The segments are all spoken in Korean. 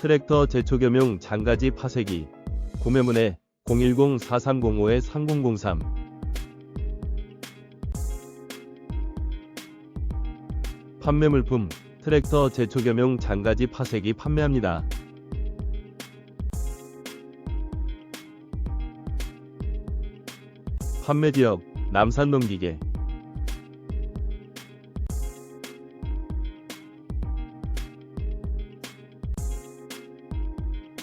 트랙터 제초겸용 장가지 파쇄기. 구매문의 010-4305-3003 판매 물품 트랙터 제초겸용 장가지 파쇄기 판매합니다. 판매 지역 남산 농기계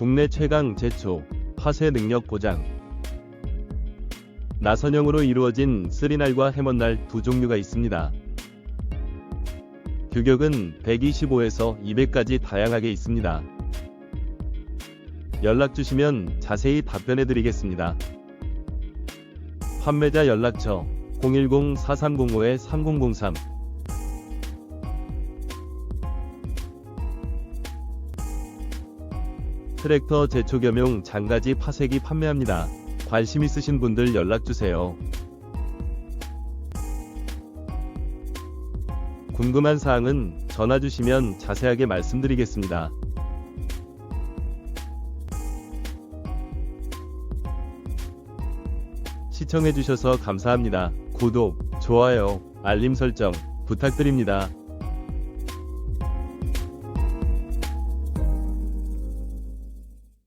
국내 최강 제초, 파쇄 능력 보장. 나선형으로 이루어진 쓰리날과 해먼날 두 종류가 있습니다. 규격은 125에서 200까지 다양하게 있습니다. 연락 주시면 자세히 답변해 드리겠습니다. 판매자 연락처 010-4305-3003 트랙터 제초겸용 장가지 파쇄기 판매합니다. 관심 있으신 분들 연락주세요. 궁금한 사항은 전화 주시면 자세하게 말씀드리겠습니다. 시청해주셔서 감사합니다. 구독, 좋아요, 알림 설정 부탁드립니다.